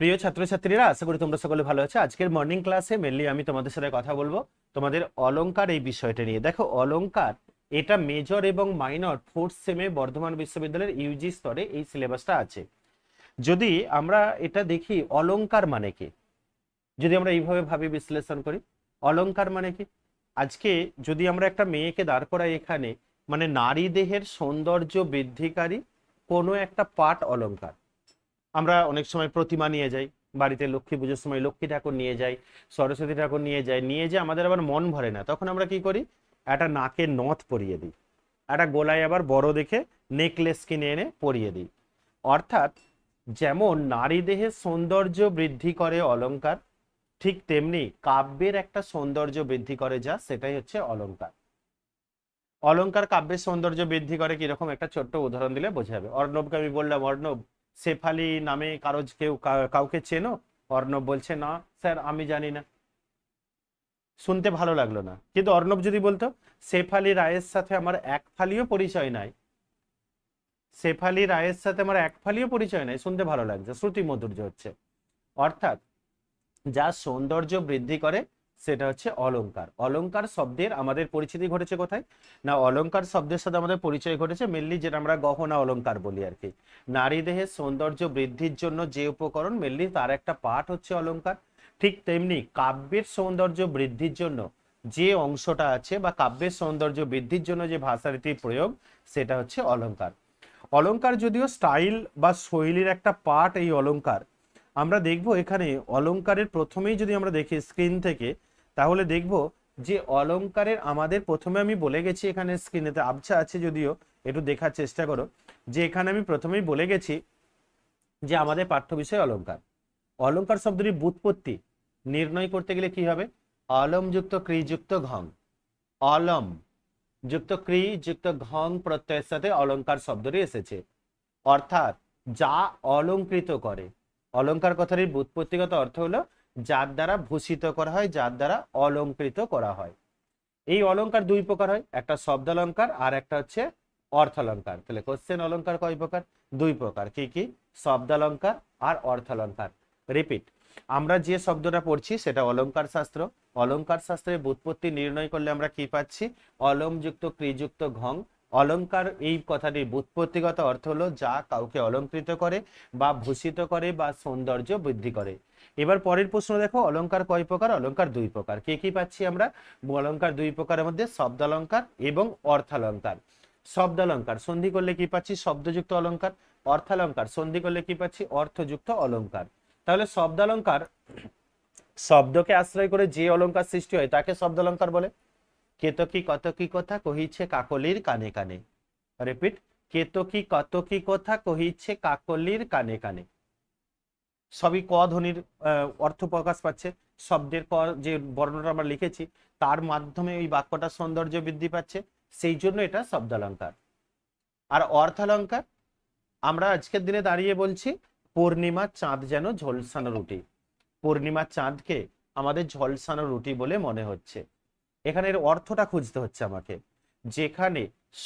প্রিয় ছাত্রছাত্রীরা, আশা করি তোমরা সকলে ভালো আছো। আজকের মর্নিং ক্লাসে মেনলি আমি তোমাদের সাথে কথা বলব। তোমাদের অলংকার এই বিষয়টা নিয়ে। দেখো, অলংকার, এটা মেজর এবং মাইনর ফোর্থ সেমে বর্ধমান বিশ্ববিদ্যালয়ের ইউজি স্তরে এই সিলেবাসটা আছে। যদি আমরা এটা দেখি, অলংকার মানে কি? যদি আমরা এইভাবে ভাবি, বিশ্লেষণ করি, অলংকার মানে কি? আজকে যদি আমরা একটা মেয়েকে দাঁড় করাই এখানে মানে নারী দেহের সৌন্দর্য বৃদ্ধিকারী কোনো একটা পাট অলংকার। আমরা অনেক সময় প্রতিমা নিয়ে যাই, বাড়িতে লক্ষ্মী পুজোর সময় লক্ষ্মী ঠাকুর নিয়ে যাই, সরস্বতী ঠাকুর নিয়ে যাই, নিয়ে যে আমাদের আবার মন ভরে না। তখন আমরা কি করি? একটা নাকে নথ পরিয়ে দিই। একটা গোলায় আবার বড় দেখে নেকলেস কিনে এনে পরিয়ে দিই। অর্থাৎ যেমন নারী দেহের সৌন্দর্য বৃদ্ধি করে অলঙ্কার ঠিক তেমনি কাব্যের একটা সৌন্দর্য বৃদ্ধি করে যা, সেটাই হচ্ছে অলঙ্কার অলংকার কাব্যের সৌন্দর্য বৃদ্ধি করে কীরকম? একটা ছোট্ট উদাহরণ দিলে বোঝা যাবে। অর্ণবকে আমি বললাম, অর্ণব শেফালি নামে কারও কেউ কাউকে চেনো? অর্ণব বলছে, না, স্যার, আমি জানি না। শুনতে ভালো লাগল না। কিন্তু অর্ণব যদি বলতো শেফালি রায়ের সাথে আমার এক ফালিও পরিচয় নাই। শেফালি রায়ের সাথে আমার এক ফালিও পরিচয় নাই, শুনতে ভালো লাগছে। শ্রুতি মধুর্য হচ্ছে। অর্থাৎ, যা সৌন্দর্য বৃদ্ধি করে সেটা হচ্ছে অলংকার অলংকার শব্দের আমাদের পরিচিতি ঘটেছে কোথায়? না অলংকার শব্দের সাথে আমাদের পরিচয় ঘটেছে মেনলি যেটা আমরা গহনা অলংকার বলি আর কি। নারী দেহের সৌন্দর্য বৃদ্ধির জন্য যে উপকরণ মেনলি তার একটা পাঠ হচ্ছে অলংকার ঠিক তেমনি কাব্যের সৌন্দর্য বৃদ্ধির জন্য যে অংশটা আছে বা কাব্যের সৌন্দর্য বৃদ্ধির জন্য যে ভাষারীতির প্রয়োগ, সেটা হচ্ছে অলংকার অলংকার যদিও স্টাইল বা শৈলীর একটা পার্ট এই অলংকার আমরা দেখব এখানে অলংকারের প্রথমেই যদি আমরা দেখি স্ক্রিন থেকে তাহলে দেখব যে অলঙ্কারের আমাদের প্রথমে আমি বলে গেছি এখানে স্ক্রিনেতে আবছা আছে যদিও, একটু দেখার চেষ্টা করো। যে এখানে আমি প্রথমেই বলে গেছি যে আমাদের পাঠ্য বিষয় অলঙ্কার। অলঙ্কার শব্দটি বুৎপত্তি, নির্ণয় করতে গেলে কি হবে? অলম যুক্ত ক্রিযুক্ত ঘং। অলম যুক্ত ক্রি যুক্ত ঘং প্রত্যয়ের সাথে অলঙ্কার শব্দটি এসেছে। অর্থাৎ যা অলঙ্কৃত করে। অলঙ্কার কথাটির বুৎপত্তিগত অর্থ হলো যার দ্বারা ভূষিত করা হয়, যার দ্বারা অলঙ্কৃত করা হয়। এই অলঙ্কার দুই প্রকার হয়, একটা শব্দালঙ্কার আর একটা হচ্ছে অর্থালঙ্কার। তাহলে কোশ্চেন অলঙ্কার কয় প্রকার? দুই প্রকার। কি কি? শব্দালঙ্কার আর অর্থালঙ্কার। রিপিট আমরা যে শব্দটা পড়ছি সেটা অলঙ্কার শাস্ত্র। অলঙ্কার শাস্ত্রের বুৎপত্তি নির্ণয় করলে আমরা কি পাচ্ছি? অলমযুক্ত ক্রিযুক্ত, ঘং অলংকার এই কথাটির বুৎপত্তিগত অর্থ হলো যা কাউকে অলঙ্কৃত করে বা ভূষিত করে বা সৌন্দর্য বৃদ্ধি করে। এবার পরের প্রশ্ন দেখো, অলঙ্কার কয় প্রকার? অলঙ্কার দুই প্রকার। কে কি পাচ্ছি আমরা? অলঙ্কার দুই প্রকারের মধ্যে শব্দালঙ্কার এবং অর্থালঙ্কার। শব্দালঙ্কার, সন্ধি করলে কি পাচ্ছি? শব্দযুক্ত অলংকার অর্থালঙ্কার, সন্ধি করলে কি পাচ্ছি? অর্থযুক্ত অলঙ্কার। তাহলে শব্দালঙ্কার শব্দকে আশ্রয় করে যে অলঙ্কার সৃষ্টি হয়, তাকে শব্দালঙ্কার বলে। কেতকি কত কি কথা কহিছে কাকলির কানে কানে। রিপিট কেতকি কত কি কথা কহিছে কাকলির কানে কানে। সবই ক ধ্বনির অর্থ প্রকাশ পাচ্ছে। শব্দের ক যে বর্ণটা আমরা লিখেছি, তার মাধ্যমে ওই বাক্যটার সৌন্দর্য বৃদ্ধি পাচ্ছে। সেই জন্য এটা শব্দালঙ্কার। আর অর্থালঙ্কার, আমরা আজকের দিনে দাঁড়িয়ে বলছি পূর্ণিমার চাঁদ যেন ঝলসানো রুটি। পূর্ণিমার চাঁদকে আমাদের ঝলসানো রুটি বলে মনে হচ্ছে। এখানে এর অর্থটা খুঁজতে হচ্ছে আমাকে। যেখানে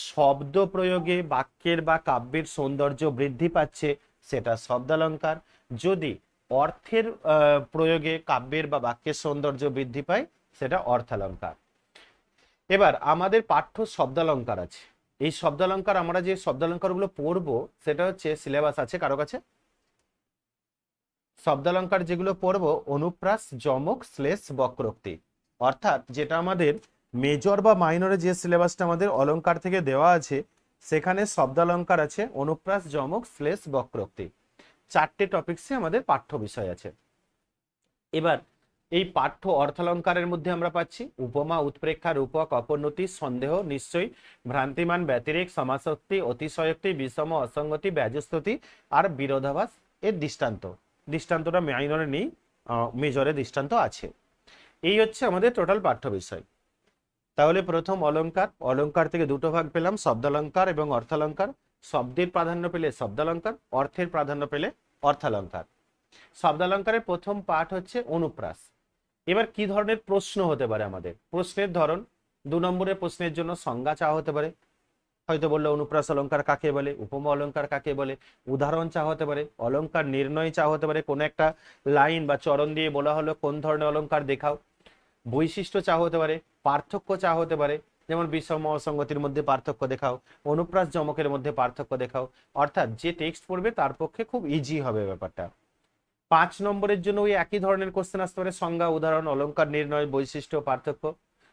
শব্দ প্রয়োগে বাক্যের বা কাব্যের সৌন্দর্য বৃদ্ধি পাচ্ছে, সেটা শব্দালঙ্কার। যদি অর্থের প্রয়োগে কাব্যের বা বাক্যের সৌন্দর্য বৃদ্ধি পায়, সেটা অর্থালঙ্কার। এবার আমাদের পাঠ্য শব্দালঙ্কার আছে। এই শব্দালঙ্কার, আমরা যে শব্দালঙ্কারগুলো পড়ব, সেটা হচ্ছে সিলেবাস আছে কারও কাছে? শব্দালঙ্কার যেগুলো পড়ব, অনুপ্রাস, যমক, শ্লেষ, বক্রোক্তি। অর্থাৎ যেটা আমাদের মেজর বা মাইনরে যে সিলেবাসটা আমাদের অলংকার থেকে দেওয়া আছে, সেখানে শব্দালঙ্কার আছে, অনুপ্রাস, যমক, শ্লেষ, বক্রোক্তি। চারটে টপিকসে আমাদের পাঠ্য বিষয় আছে। এবার এই পাঠ্য অর্থালঙ্কারের মধ্যে আমরা পাচ্ছি উপমা, উৎপ্রেক্ষা, রূপক, অপোন্নতি, সন্দেহ, নিশ্চয়, ভ্রান্তিমান, ব্যতিরেক, সমাসক্তি, অতিশয়োক্তি, বিষম, অসঙ্গতি, ব্যাজস্তুতি আর বিরোধাভাস এর দৃষ্টান্ত। দৃষ্টান্তটা মাইনরে নেই মেজরে দৃষ্টান্ত আছে। এই হচ্ছে আমাদের টোটাল পাঠ্য বিষয়। তাহলে প্রথম অলঙ্কার অলঙ্কার থেকে দুটো ভাগ পেলাম, শব্দালঙ্কার এবং অর্থালঙ্কার। শব্দের প্রাধান্য পেলে শব্দালঙ্কার, অর্থের প্রাধান্য পেলে অর্থালঙ্কার। শব্দালঙ্কারের প্রথম পাঠ হচ্ছে অনুপ্রাস। এবার কি ধরনের প্রশ্ন হতে পারে আমাদের? প্রশ্নের ধরন, দু নম্বরের প্রশ্নের জন্য সংজ্ঞা চাওয়া হতে পারে। হয়তো বলল অনুপ্রাস অলঙ্কার কাকে বলে, উপমা অলঙ্কার কাকে বলে? উদাহরণ চা হতে পারে, অলঙ্কার নির্ণয় চা হতে পারে। কোনো একটা লাইন বা চরণ দিয়ে বলা হলো, কোন ধরনের অলঙ্কার দেখাও। বৈশিষ্ট্য চা হতে পারে, পার্থক্য চা হতে পারে, যেমন বিষম অসঙ্গতির মধ্যে পার্থক্য দেখাও, অনুপ্রাস জমকের মধ্যে পার্থক্য দেখাও, অর্থাৎ যে টেক্সট পড়বে তার পক্ষে খুব ইজি হবে ব্যাপারটা। পাঁচ নম্বরের জন্য ওই একই ধরনের কোশ্চেন আসতে পারে, সংজ্ঞা, উদাহরণ, অলঙ্কার, নির্ণয়, বৈশিষ্ট্য, পার্থক্য।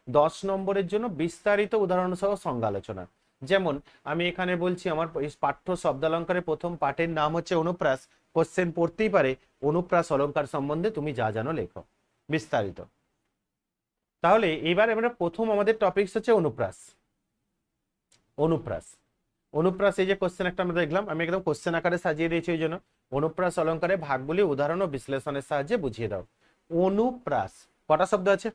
দশ নম্বরের জন্য বিস্তারিত উদাহরণ সহ সংজ্ঞা আলোচনা যেমন, আমি এখানে বলছি আমার পাঠ্য শব্দালঙ্কারের প্রথম পাঠের নাম হচ্ছে অনুপ্রাস কোশ্চেন পড়তেই পারে, অনুপ্রাস অলংকার সম্বন্ধে তুমি যা জানো লেখো। বিস্তারিত। তাহলে এবার আমরা প্রথম আমাদের টপিকস হচ্ছে অনুপ্রাস। অনুপ্রাস। অনুপ্রাস এই যে কোশ্চেন একটা আমরা দেখলাম, আমি একদম কোশ্চেন আকারে সাজিয়ে দিয়েছি ওই জন্য। অনুপ্রাস অলঙ্কারে ভাগগুলি উদাহরণ ও বিশ্লেষণের সাহায্যে বুঝিয়ে দাও। অনুপ্রাস, কটা শব্দ আছে?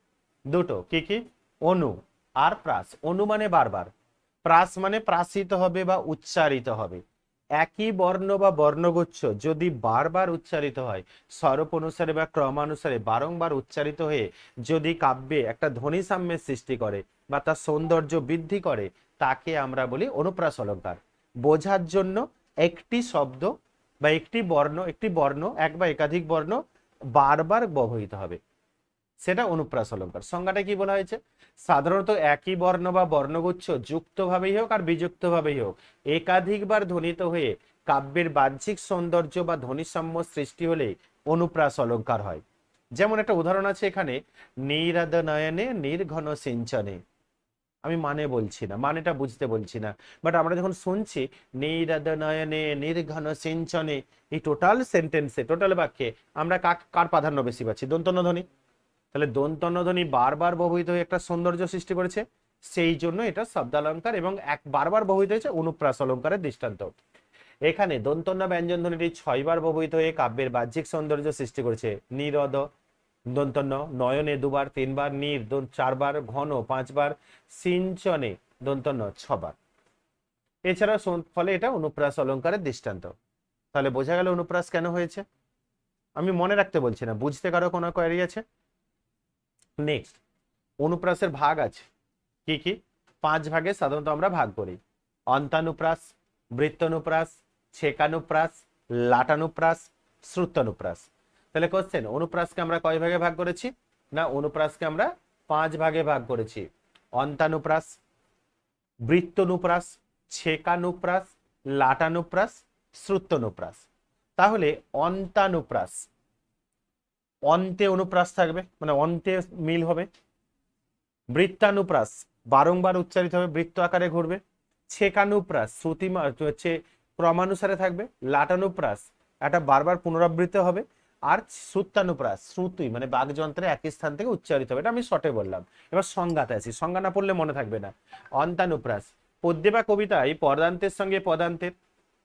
দুটো। কি কি? অনু আর প্রাস। অনু মানে বারবার। প্রাস মানে প্রাসিত হবে বা উচ্চারিত হবে। একই বর্ণ বা বর্ণগুচ্ছ যদি বারবার উচ্চারিত হয়, স্বরূপ অনুসারে বা ক্রমানুসারে বারংবার উচ্চারিত হয়ে যদি কাব্যে একটা ধ্বনি সাম্যের সৃষ্টি করে বা তার সৌন্দর্য বৃদ্ধি করে, তাকে আমরা বলি অনুপ্রাস অলঙ্কার বোঝার জন্য একটি শব্দ বা একটি বর্ণ একটি বর্ণ, এক বা একাধিক বর্ণ বারবার ব্যবহৃত হবে। সেটা অনুপ্রাস অলঙ্কার সংজ্ঞাটা কি বলা হয়েছে? সাধারণত একই বর্ণ বা বর্ণগুচ্ছ যুক্তভাবেই হোক আর বিযুক্তভাবেই হোক, একাধিকবার ধ্বনিত হয়ে কাব্যের বাহ্যিক সৌন্দর্য বা ধ্বনিসাম্য সৃষ্টি হলে অনুপ্রাস অলঙ্কার হয়। যেমন একটা উদাহরণ আছে এখানে নিরাদ নয়নে নির্ঘন সিঞ্চনে। আমি মানে বলছি না, মানেটা বুঝতে বলছি না। বাট আমরা যখন শুনছি নিরাদ নয়নে নির্ঘন সিঞ্চনে, এই টোটাল সেন্টেন্সে, টোটাল বাক্যে আমরা কার প্রাধান্য বেশি পাচ্ছি? দন্তন্য ধ্বনি। তাহলে দন্তন্য ধ্বনি বারবার ব্যবহৃত হয়ে একটা সৌন্দর্য সৃষ্টি করেছে, সেই জন্য এটা শব্দালঙ্কার এবং এক বারবার ব্যবহৃত হয়েছে অনুপ্রাস অলঙ্কারের দৃষ্টান্ত। এখানে দন্তন্য ব্যঞ্জন ধ্বনিটি ছয়বার ব্যবহৃত হয়ে কাব্যের বাহ্যিক সৌন্দর্য সৃষ্টি করেছে। নিরদ, দন্তন্য, নয়নে দুবার, তিনবার, নির চারবার, ঘন, পাঁচবার, সিঞ্চনে, দন্তন্য, ছবার। এছাড়া ফলে এটা অনুপ্রাস অলঙ্কারের দৃষ্টান্ত। তাহলে বোঝা গেল অনুপ্রাস কেন হয়েছে? আমি মনে রাখতে বলছি না, বুঝতে কারও কোনো কোয়ারি আছে? নেক্সট অনুপ্রাসের ভাগ আছে। কি কি? পাঁচ ভাগে সাধারণত আমরা ভাগ করি। অন্তানুপ্রাস, বৃত্তানুপ্রাস, ছেকানুপ্রাস, লাটানুপ্রাস, শ্রুতানুপ্রাস। তাহলে কোশ্চেন অনুপ্রাসকে আমরা কয় ভাগে ভাগ করেছি? না, অনুপ্রাসকে আমরা পাঁচ ভাগে ভাগ করেছি। অন্তানুপ্রাস, বৃত্তনুপ্রাস, ছেকানুপ্রাস, লাটানুপ্রাস, শ্রুতানুপ্রাস। তাহলে অন্তানুপ্রাস অন্তে অনুপ্রাস থাকবে মানে অন্তে মিল হবে। বৃত্তানুপ্রাস, বারংবার উচ্চারিত হবে, বৃত্ত আকারে ঘুরবে। ছেকানুপ্রাস শ্রুতি হচ্ছে ক্রমানুসারে থাকবে। লাটানুপ্রাস, এটা বারবার পুনরাবৃত্ত হবে। আর শ্রুতানুপ্রাস, শ্রুতি মানে বাগযন্ত্রে একই স্থান থেকে উচ্চারিত হবে, এটা আমি শর্টে বললাম। এবার সংজ্ঞাতে আছি সংজ্ঞা না পড়লে মনে থাকবে না। অন্তানুপ্রাস পদ্যে বা কবিতায় পদান্তের সঙ্গে পদান্তের,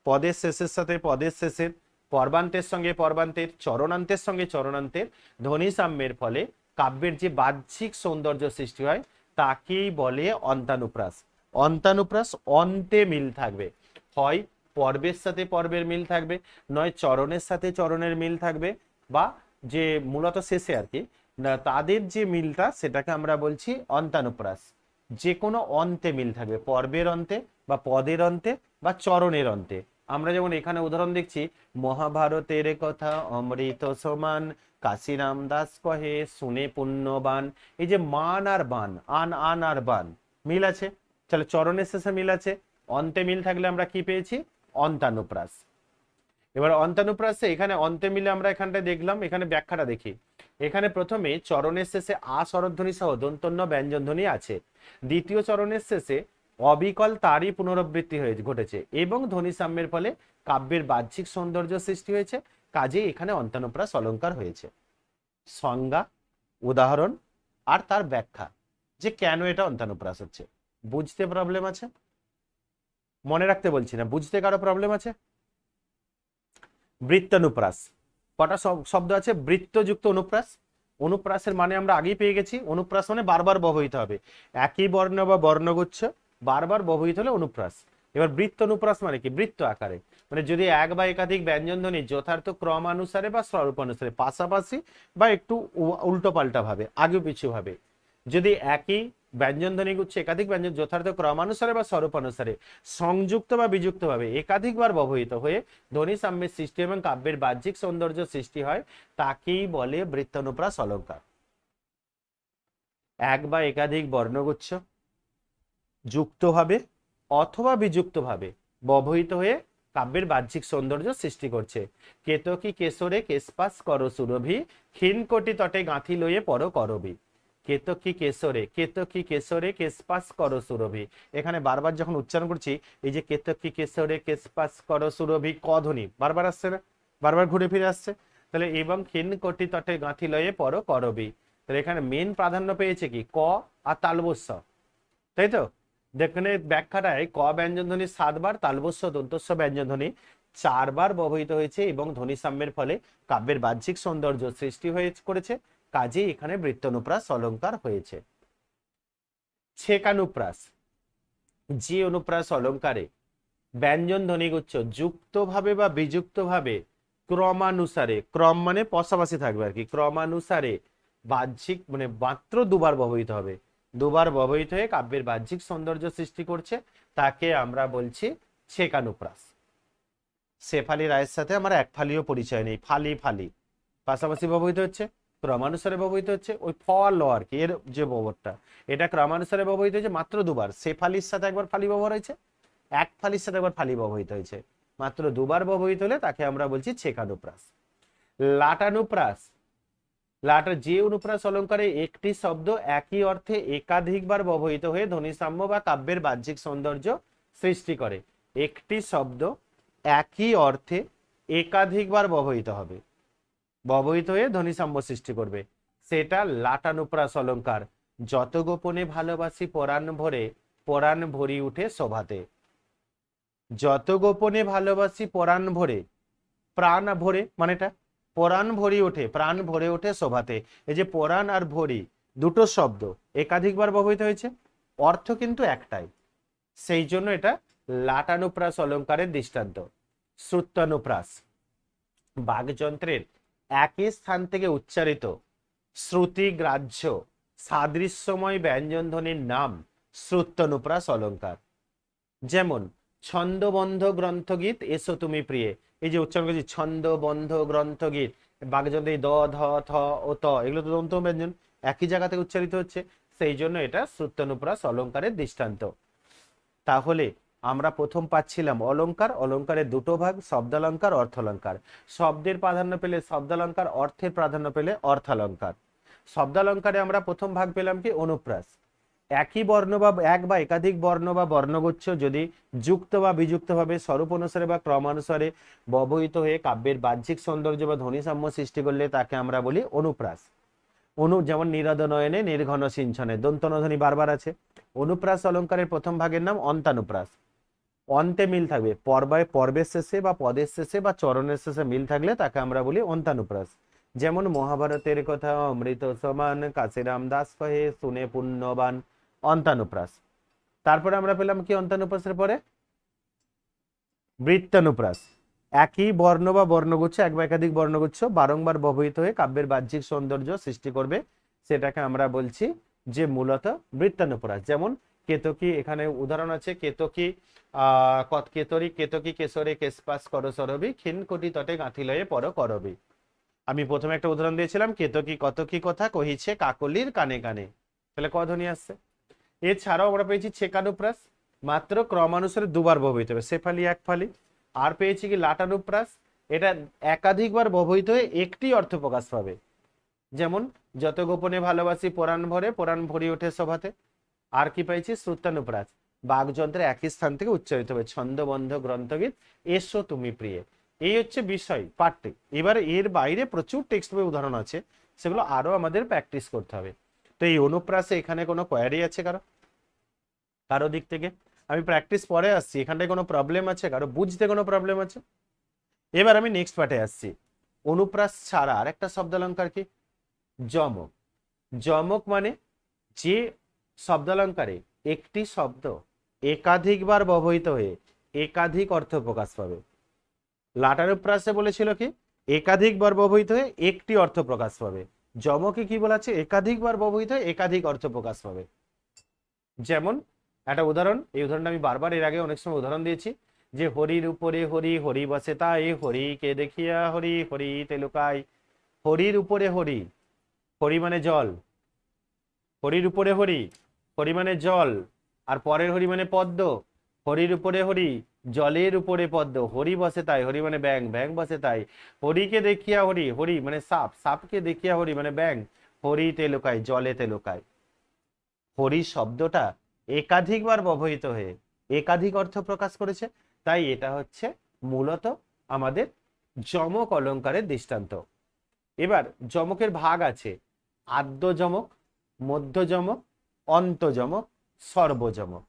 পদের শেষের সাথে পদের শেষের পর্বান্তের সঙ্গে পর্বান্তের, চরণান্তের সঙ্গে চরণান্তের, ধ্বনি সাম্যের ফলে কাব্যের যে বাহ্যিক সৌন্দর্য সৃষ্টি হয়, তাকেই বলে অন্তানুপ্রাস। অন্তানুপ্রাস অন্তে মিল থাকবে। হয় পর্বের সাথে পর্বের মিল থাকবে, নয় চরণের সাথে চরণের মিল থাকবে, বা যে মূলত শেষে আর কি তাদের যে মিলটা সেটাকে আমরা বলছি অন্তানুপ্রাস। যে কোনো অন্তে মিল থাকবে, পর্বের অন্তে বা পদের অন্তে বা চরণের অন্তে। আমরা যেমন এখানে উদাহরণ দেখছি, মহাভারতের কথা অমৃত সমান, কাশিরাম দাস কহে, শুনে পুণ্যবান। এই যে মান আর বান, আন আন আর বান, মিল আছে? তাহলে চরণের শেষে মিল আছে। অন্তে মিল থাকলে আমরা কি পেয়েছি? অন্তানুপ্রাস। এবার অন্তানুপ্রাসে এখানে অন্তে মিলে আমরা এখানটা দেখলাম, এখানে ব্যাখ্যাটা দেখি। এখানে প্রথমে চরণের শেষে আ স্বরধ্বনি সহ দন্তন্য ব্যঞ্জন ধ্বনি আছে। দ্বিতীয় চরণের শেষে অবিকল তারই পুনরাবৃত্তি হয়ে ঘটেছে এবং ধ্বনি সাম্যের ফলে কাব্যের বাহ্যিক সৌন্দর্য সৃষ্টি হয়েছে, কাজেই এখানে অন্তানুপ্রাস অলঙ্কার হয়েছে। সংজ্ঞা, উদাহরণ আর তার ব্যাখ্যা, যে কেন এটা অন্তানুপ্রাস হচ্ছে? বুঝতে প্রবলেম আছে? মনে রাখতে বলছি না, বুঝতে কারও প্রবলেম আছে? বৃত্তানুপ্রাস। কটা শব্দ আছে? বৃত্তযুক্ত অনুপ্রাস। অনুপ্রাসের মানে আমরা আগেই পেয়ে গেছি। অনুপ্রাস মানে বারবার ব্যবহৃত হবে। একই বর্ণ বা বর্ণগুচ্ছ বারবার ব্যবহৃত হলে অনুপ্রাস। এবার বৃত্ত অনুপ্রাস মানে কি? বৃত্ত আকারে। মানে যদি এক বা একাধিক ব্যঞ্জন ধ্বনি যথার্থ ক্রমানুসারে বা স্বরূপ অনুসারে পাশাপাশি বা একটু উল্টো পাল্টা ভাবে আগে পিছু ভাবে। যদি একই ব্যঞ্জন ধ্বনি গুচ্ছ, একাধিক ব্যঞ্জন যথার্থ ক্রমানুসারে বা স্বরূপানুসারে, সংযুক্ত বা বিযুক্ত ভাবে একাধিকবার ব্যবহৃত হয়ে ধ্বনি, সাম্যের সৃষ্টি এবং কাব্যের বাহ্যিক সৌন্দর্য সৃষ্টি হয়, তাকেই বলে বৃত্তানুপ্রাস অলঙ্কার। এক বা একাধিক বর্ণগুচ্ছ যুক্তভাবে অথবা বিযুক্তভাবে ব্যবহৃত হয়ে কাব্যের বাহ্যিক সৌন্দর্য সৃষ্টি করছে। কেতকী কেশরে কেশপাস কর সুরভি ক্ষীণকটি তটে গাঁথি লয়ে পর করবি। কেতকী কেশরে কেতকী কেশরে কেশপাস কর সুরভি। এখানে বারবার যখন উচ্চারণ করছি, এই যে কেতকী কেশরে কেশপাস কর সুরভি, ক ধ্বনি, বারবার আসছে না? বারবার ঘুরে ফিরে আসছে? তাহলে এবং ক্ষীণকটি তটে গাঁথি লয়ে পর করবি। তাহলে এখানে মেন প্রাধান্য পেয়েছে কি? ক আর তালবস্য তাই তো? দেখনে ব্যাখ্যাটায় ক ব্যঞ্জনধ্বনি সাতবার, তালবস্য দন্তস্ব ব্যঞ্জনধ্বনি চারবার ব্যবহৃত হয়েছে এবং ধ্বনি সাম্যের ফলে কাব্যের বাহ্যিক সৌন্দর্য সৃষ্টি হয়ে করেছে। কাজেই এখানে বৃত্তানুপ্রাস অলঙ্কার হয়েছে। ছেকানুপ্রাস। যে অনুপ্রাস অলঙ্কারে ব্যঞ্জন ধ্বনিগুচ্ছ যুক্তভাবে বা বিযুক্তভাবে ক্রমানুসারে, ক্রম মানে পাশাপাশি থাকবে আর কি, ক্রমানুসারে বাহ্যিক মানে মাত্র দুবার ব্যবহৃত হবে। দুবার ব্যবহৃত হয়ে কাব্যের বাহ্যিক সৌন্দর্য সৃষ্টি করছে, তাকে আমরা বলছি ছেকানুপ্রাস। শেফালি রায়ের সাথে আমার এক ফালিও পরিচয় নেই, ফালি ফালি। পাশাপাশি ব্যবহৃত হচ্ছে, ক্রমানুসারে ব্যবহৃত হচ্ছে, ওই ফল আর কি, এর যে ব্যবহারটা। এটা ক্রমানুসারে ব্যবহৃত হয়েছে মাত্র দুবার। শেফালির সাথে একবার ফালি ব্যবহার হয়েছে, এক ফালির সাথে একবার ফালি ব্যবহৃত হয়েছে। মাত্র দুবার ব্যবহৃত হলে তাকে আমরা বলছি ছেকানুপ্রাস। লাটানুপ্রাস। লাটা যে অনুপ্রাস অলঙ্কারে একটি শব্দ একই অর্থে একাধিকবার ব্যবহৃত হয়ে ধ্বনিসাম্য বা কাব্যের বাহ্যিক সৌন্দর্য সৃষ্টি করে। একটি শব্দ একই অর্থে একাধিকবার ব্যবহৃত হবে। ব্যবহৃত হয়ে ধ্বনিসাম্য সৃষ্টি করবে। সেটা লাটানুপ্রাস অলঙ্কার যত গোপনে ভালোবাসি পরাণ ভরে, পরাণ ভরি উঠে শোভাতে। যত গোপনে ভালোবাসি পরাণ ভরে, প্রাণ ভরে, মানেটা পরাণ ভরি ওঠে, প্রাণ ভরে ওঠে শোভাতে। এই যে পরাণ আর ভরি, দুটো শব্দ একাধিকবার ব্যবহৃত হয়েছে, অর্থ কিন্তু একটাই। সেই জন্য এটা লাটানুপ্রাস অলঙ্কারের দৃষ্টান্ত, শ্রুতানুপ্রাস। বাঘযন্ত্রের একই স্থান থেকে উচ্চারিত শ্রুতি গ্রাহ্য সাদৃশ্যময় ব্যঞ্জনধ্বনির নাম শ্রুতানুপ্রাস অলঙ্কার। যেমন, ছন্দবন্ধ গ্রন্থগীত, এসো তুমি প্রিয়ে এই যে উচ্চারণ করছি ছন্দবন্ধ গ্রন্থগীত বাগযন্ত্রে এই দ, ধ, থ ও ত, এগুলো তো দন্ত ব্যঞ্জন, একই জায়গা থেকে উচ্চারিত হচ্ছে, সেই জন্য এটা শ্রুতানুপ্রাস অলঙ্কারের দৃষ্টান্ত। তাহলে আমরা প্রথম পাচ্ছিলাম অলঙ্কার, অলঙ্কারের দুটো ভাগ, শব্দালঙ্কার, অর্থালঙ্কার। শব্দের প্রাধান্য পেলে শব্দালঙ্কার, অর্থের প্রাধান্য পেলে অর্থালঙ্কার। শব্দালঙ্কারে আমরা প্রথম ভাগ পেলাম কি? অনুপ্রাস। একই বর্ণ বা এক বা একাধিক বর্ণ বা বর্ণগুচ্ছ যদি যুক্ত বা বিযুক্তভাবে স্বরূপ অনুসারে বা ক্রমানুসারে ব্যবহৃত হয়ে কাব্যের বাহ্যিক সৌন্দর্য বা ধ্বনিসাম্য সৃষ্টি করলে তাকে আমরা বলি অনুপ্রাস। অনু যেমন নিরদ নয়নে নির্ঘন সিঞ্ছনে, দন্তনধ্বনি বারবার আছে। অনুপ্রাস অলঙ্কারের প্রথম ভাগের নাম অন্তানুপ্রাস। অন্তে মিল থাকবে। পর্বায় পর্বের শেষে বা পদের শেষে বা চরণের শেষে মিল থাকলে তাকে আমরা বলি অন্তানুপ্রাস। যেমন মহাভারতের কথা, অমৃত সমান, কাশিরাম দাস কহে, শুনে পুণ্যবান। অন্তানুপ্রাস। তারপরে আমরা পেলাম কি অন্তানুপ্রাসের পরে? বৃত্তানুপ্রাস। একই বর্ণ বা বর্ণগুচ্ছ, এক বা একাধিক বর্ণগুচ্ছ বারংবার ব্যবহৃত হয়ে কাব্যের বাহ্যিক সৌন্দর্য সৃষ্টি করবে। সেটাকে আমরা বলছি যে মূলত বৃত্তানুপ্রাস। যেমন কেতকী, এখানে উদাহরণ আছে, কেতকী আহ কত কেতরি, কেতকী কেশরে কেশপাস কর সরবি, ক্ষীণ কোটি তটে গাঁথি লয়ে পর করবি। আমি প্রথমে একটা উদাহরণ দিয়েছিলাম, কেতকী কতকী কথা কহিছে কাকলির কানে কানে। তাহলে ক ধ্বনি আসছে? এছাড়াও আমরা পেয়েছি ছেকানুপ্রাস, মাত্র ক্রমানুসারে দুবার ব্যবহৃত হবে। সেফালি এক ফালি আর পেয়েছি কি লাটানুপ্রাস, এটা একাধিকবার ব্যবহৃত হয়ে একটি অর্থ প্রকাশ পাবে। যেমন, যত গোপনে ভালোবাসি পরাণ ভরে, পরাণ ভরি ওঠে সভাতে। আর কি পেয়েছি? শ্রুতানুপ্রাস। বাগযন্ত্রে একই স্থান থেকে উচ্চারিত হবে। ছন্দবন্ধ গ্রন্থগীত, এসো তুমি প্রিয়ে। এই হচ্ছে বিষয় পাঠটি এবারে এর বাইরে প্রচুর টেক্সট বই উদাহরণ আছে। সেগুলো আরও আমাদের প্র্যাকটিস করতে হবে। তো এই অনুপ্রাসে এখানে কোনো কোয়ারি আছে কারও? কারও দিক থেকে? আমি প্র্যাকটিস পরে আসছি, এখানটায় কোনো প্রবলেম আছে কারও? বুঝতে কোনো প্রবলেম আছে? এবার আমি নেক্সট পার্টে আসছি। অনুপ্রাস ছাড়া আর আরেকটা শব্দালঙ্কার কি? যমক। যমক মানে যে শব্দালঙ্কারে একটি শব্দ একাধিকবার ব্যবহৃত হয়ে একাধিক অর্থ প্রকাশ পাবে। লাটানুপ্রাসে বলেছিল কি? একাধিকবার ব্যবহৃত হয়ে একটি অর্থ প্রকাশ পাবে। যমকে কি বলা আছে একাধিকবার ব্যবহৃত একাধিক অর্থ প্রকাশ পাবে। যেমন, একটা উদাহরণ, এই উদাহরণটা আমি বারবার এর আগে অনেক সময় উদাহরণ দিয়েছি, যে হরির উপরে হরি হরি বসে তাই হরিকে দেখিয়া হরি হরি তেলুকাই হরির উপরে হরি হরি মানে জল। হরির উপরে হরি হরি মানে জল। আর পরের হরি মানে পদ্ম। হরির উপরে হরি জলের উপরে পদ্ম, হরি বসে তাই, হরি মানে ব্যাং ব্যাং বসে তাই। হরিকে দেখিয়া হরি হরি মানে সাপ, সাপকে দেখিয়া হরি মানে ব্যাং হরিতে লুকায়, জলেতে লুকায়। হরি শব্দটা একাধিকবার ব্যবহৃত হয়ে একাধিক অর্থ প্রকাশ করেছে, তাই এটা হচ্ছে মূলত আমাদের যমক অলঙ্কারের দৃষ্টান্ত। এবার যমকের ভাগ আছে আদ্য যমক, মধ্য যমক, অন্ত যমক সর্বযমক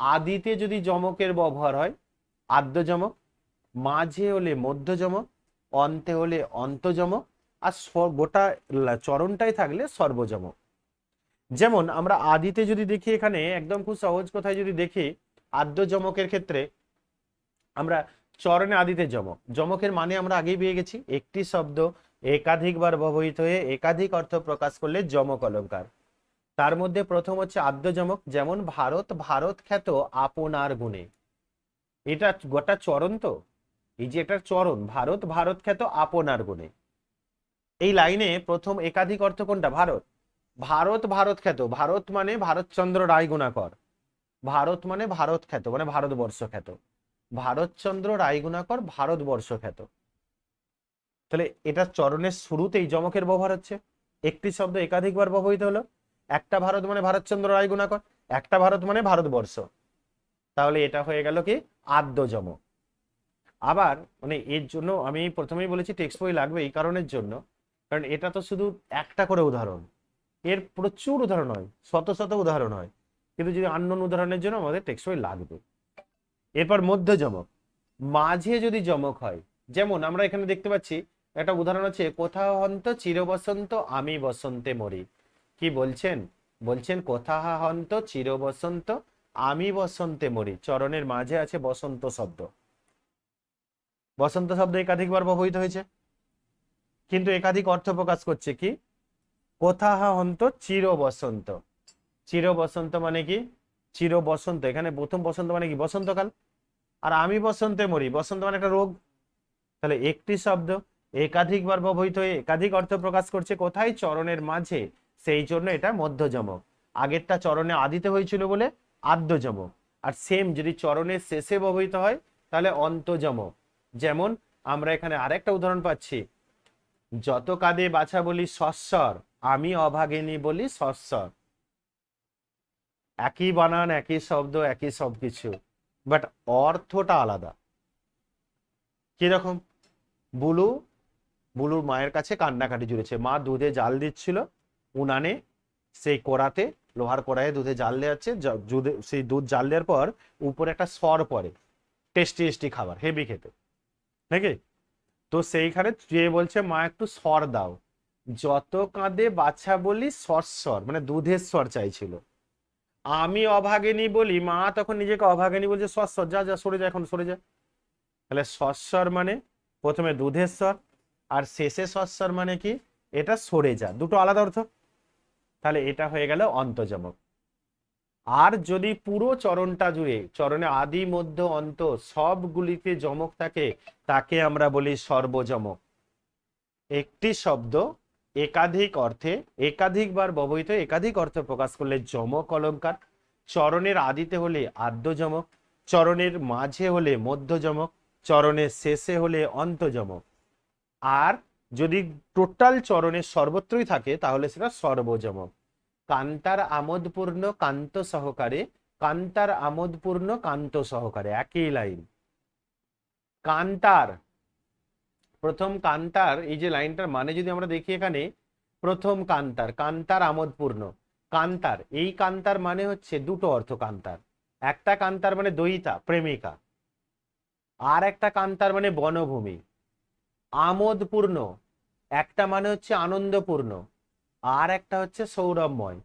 আদিতে যদি যমকের ব্যবহার হয় আদ্য যমক, মাঝে হলে মধ্য যমক, অন্তে হলে অন্ত যমক, আর গোটা চরণটাই থাকলে সর্বযমক যেমন আমরা আদিতে যদি দেখি এখানে, একদম খুব সহজ কথায় যদি দেখি, আদ্য যমকের ক্ষেত্রে আমরা চরণে আদিতে যমক। যমকের মানে আমরা আগেই পেয়ে গেছি। একটি শব্দ একাধিকবার ব্যবহৃত হয়ে একাধিক অর্থ প্রকাশ করলে যমক অলংকার তার মধ্যে প্রথম হচ্ছে আদ্য যমক। যেমন ভারত ভারত খ্যাত আপনার গুণে। এটা গোটা চরণ তো? এই যে এটার চরণ, ভারত ভারত খ্যাত আপনার গুণে। এই লাইনে প্রথম একাধিক অর্থ কোনটা? ভারত। ভারত ভারত খ্যাত। ভারত মানে ভারতচন্দ্র রায় গুণাকর। ভারত মানে ভারত খ্যাত মানে ভারতবর্ষ খ্যাত। ভারতচন্দ্র রায় গুণাকর, ভারতবর্ষ খ্যাত। তাহলে এটা চরণের শুরুতেই যমকের ব্যবহার হচ্ছে। একটি শব্দ একাধিকবার ব্যবহৃত হলো। একটা ভারত মানে ভারতচন্দ্র রায় গুণাকর, একটা ভারত মানে ভারতবর্ষ। তাহলে এটা হয়ে গেল কি? আদ্য যমক আবার মানে এর জন্য আমি প্রথমেই বলেছি টেক্সট বই লাগবে এই কারণের জন্য, কারণ এটা তো শুধু একটা করে উদাহরণ। এর প্রচুর উদাহরণ হয়, শত শত উদাহরণ হয়। কিন্তু যদি আননোন উদাহরণের জন্য আমাদের টেক্সট বই লাগবে। এরপর মধ্য যমক মাঝে যদি যমক হয়, যেমন আমরা এখানে দেখতে পাচ্ছি, একটা উদাহরণ আছে কোথাও হন্ত চিরবসন্ত আমি বসন্তে মরি। কি বলছেন? বলছেন কোথা হন্ত চিরবসন্ত আমি বসন্তে মরি, চরণের মাঝে আছে বসন্ত শব্দ। বসন্ত শব্দ একাধিকবার ব্যবহৃত হয়েছে। কিন্তু একাধিক অর্থ প্রকাশ করছে কি? কোথা হন্ত চির বসন্ত। চির বসন্ত মানে কি? চির বসন্ত। এখানে প্রথম বসন্ত মানে কি? বসন্তকাল। আর আমি বসন্তে মরি, বসন্ত মানে একটা রোগ। তাহলে একটি শব্দ একাধিকবার ব্যবহৃত হয়ে একাধিক অর্থ প্রকাশ করছে কোথায়? চরণের মাঝে। সেই জন্য এটা মধ্যযমক। আগেরটা চরণে আদিতে হয়েছিল বলে আদ্যযমক আর সেম যদি চরণের শেষে ব্যবহৃত হয়, তাহলে অন্তযমক যেমন আমরা এখানে আরেকটা উদাহরণ পাচ্ছি। যত কাঁদে বাছা বলি সস্বর আমি অভাগিনী বলি সস্বর একই বানান, একই শব্দ, একই সব কিছু বাট অর্থটা আলাদা। কীরকম? বুলু, বুলুর মায়ের কাছে কান্নাকাটি জুড়েছে। মা দুধে জাল দিচ্ছিল, উনানে, সেই কড়াতে লোহার কড়াইয়ে দুধে জাল দেওয়াচ্ছে জ- দুধে- সেই দুধ জাল দেওয়ার পর উপরে একটা সর পড়ে, টেস্টি টেস্টি খাবার, হেভি খেতে। নাকি? তো সেইখানে যে বলছে, মা, একটু সর দাও। যত কাঁদে বাছা বলি, সর মানে দুধের স্বর চাইছিল। আমি অভাগিনী বলি, মা তখন নিজেকে অভাগিনী বলছে সস্বর যা যা, সরে যা, এখন সরে যা। তাহলে সস্বর মানে প্রথমে দুধের স্বর আর শেষে সস্বর মানে কি? এটা সরে যা দুটো আলাদা অর্থ। তাহলে এটা হয়ে গেল অন্তযমক আর যদি পুরো চরণটা জুড়ে, চরণে আদি, মধ্য, অন্ত সবগুলিতে যমক থাকে, তাকে আমরা বলি সর্বজমক একটি শব্দ একাধিক অর্থে, একাধিকবার ব্যবহৃত, একাধিক অর্থ প্রকাশ করলে যমক অলঙ্কার। চরণের আদিতে হলে আদ্য যমক চরণের মাঝে হলে মধ্য যমক চরণের শেষে হলে অন্তজমক আর যদি টোটাল চরণের সর্বত্রই থাকে, তাহলে সেটা সর্বযমক কান্তার আমোদপূর্ণ, কান্ত সহকারে, কান্তার আমোদপূর্ণ, কান্ত সহকারে, একই লাইন। কান্তার, প্রথম কান্তার, এই যে লাইনটার মানে যদি আমরা দেখি এখানে, প্রথম কান্তার কান্তার আমোদপূর্ণ। কান্তার, এই কান্তার মানে হচ্ছে দুটো অর্থ কান্তার। একটা কান্তার মানে দয়িতা, প্রেমিকা। আর একটা কান্তার মানে বনভূমি। আমোদপূর্ণ একটা মানে হচ্ছে আনন্দপূর্ণ, আর একটা হচ্ছে সৌরভময়।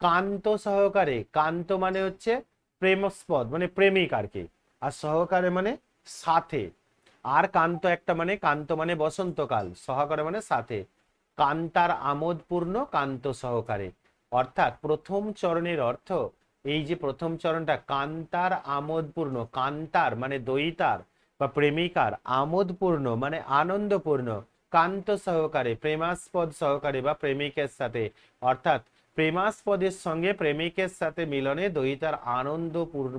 কান্ত সহকারে, কান্ত মানে হচ্ছে প্রেমস্পদ মানে প্রেমিক আর কি, আর সহকারে মানে সাথে। আর কান্ত একটা মানে কান্ত মানে বসন্তকাল, সহকারে মানে সাথে। কান্তার আমোদপূর্ণ, কান্ত সহকারে। অর্থাৎ প্রথম চরণের অর্থ, এই যে প্রথম চরণটা, কান্তার আমোদপূর্ণ, কান্তার মানে দয়িতার বা প্রেমিকার, আমোদপূর্ণ মানে আনন্দপূর্ণ। কান্ত সহকারে, প্রেমাস্পদ সহকারে বা প্রেমিকের সাথে। অর্থাৎ প্রেমাস্পদের সঙ্গে প্রেমিকের সাথে মিলনে দয়িতার আনন্দ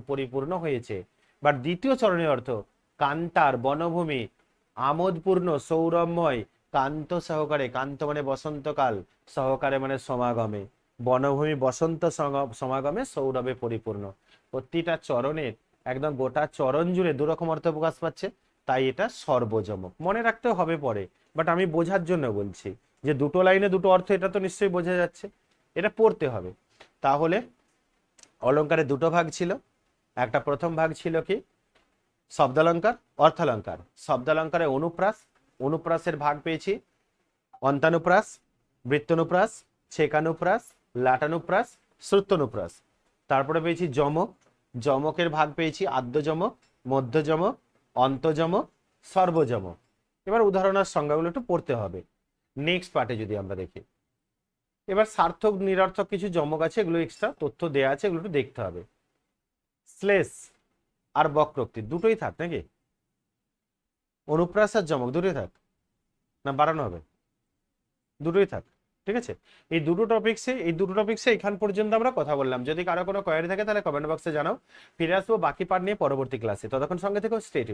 পরিপূর্ণ হয়েছে। বা দ্বিতীয় চরণের অর্থ, কান্তার বনভূমি, আমোদপূর্ণ সৌরভময়, কান্ত সহকারে, কান্ত মানে বসন্তকাল, সহকারে মানে সমাগমে। বনভূমি বসন্ত সমাগমে সৌরভে পরিপূর্ণ। প্রতিটা চরণের একদম গোটা চরণ জুড়ে দুরকম অর্থ প্রকাশ পাচ্ছে, তাই এটা সর্বজমক। মনে রাখতে হবে পরে বাট আমি বোঝার জন্য বলছি যে দুটো লাইনে দুটো অর্থ, এটা তো নিশ্চয়ই বোঝা যাচ্ছে। এটা পড়তে হবে। তাহলে অলঙ্কারে দুটো ভাগ ছিল। একটা প্রথম ভাগ ছিল কি? শব্দালঙ্কার, অর্থালঙ্কার। শব্দালঙ্কারে অনুপ্রাস, অনুপ্রাসের ভাগ পেয়েছি। অন্তানুপ্রাস, বৃত্তনুপ্রাস, ছেকানুপ্রাস, লাটানুপ্রাস, শ্রুতনুপ্রাস। তারপরে পেয়েছি যমক। যমকের ভাগ পেয়েছি আদ্যযমক, মধ্যযমক, অন্তযমক, সর্বযমক। এবার উদাহরণের সংজ্ঞাগুলো একটু পড়তে হবে। নেক্সট পার্টে যদি আমরা দেখি। এবার সার্থক, নিরর্থক কিছু যমক আছে, এগুলো এক্সট্রা তথ্য দেয়া আছে, এগুলো একটু দেখতে হবে। শ্লেষ আর বক্রোক্তি দুটোই থাক নাকি? অনুপ্রাস আর যমক দুটোই থাক? না, বাড়ানো হবে। দুটোই থাক, ঠিক আছে? এই দুটো টপিক্সে এই দুটো টপিক্সে এখান পর্যন্ত আমরা কথা বললাম। যদি কারও কোনো কোয়ারি থাকে, তাহলে কমেন্ট বক্সে জানাও। ফিরে আসব বাকি পার্ট নিয়ে পরবর্তী ক্লাসে ততক্ষণ সঙ্গে থেকেও স্টেট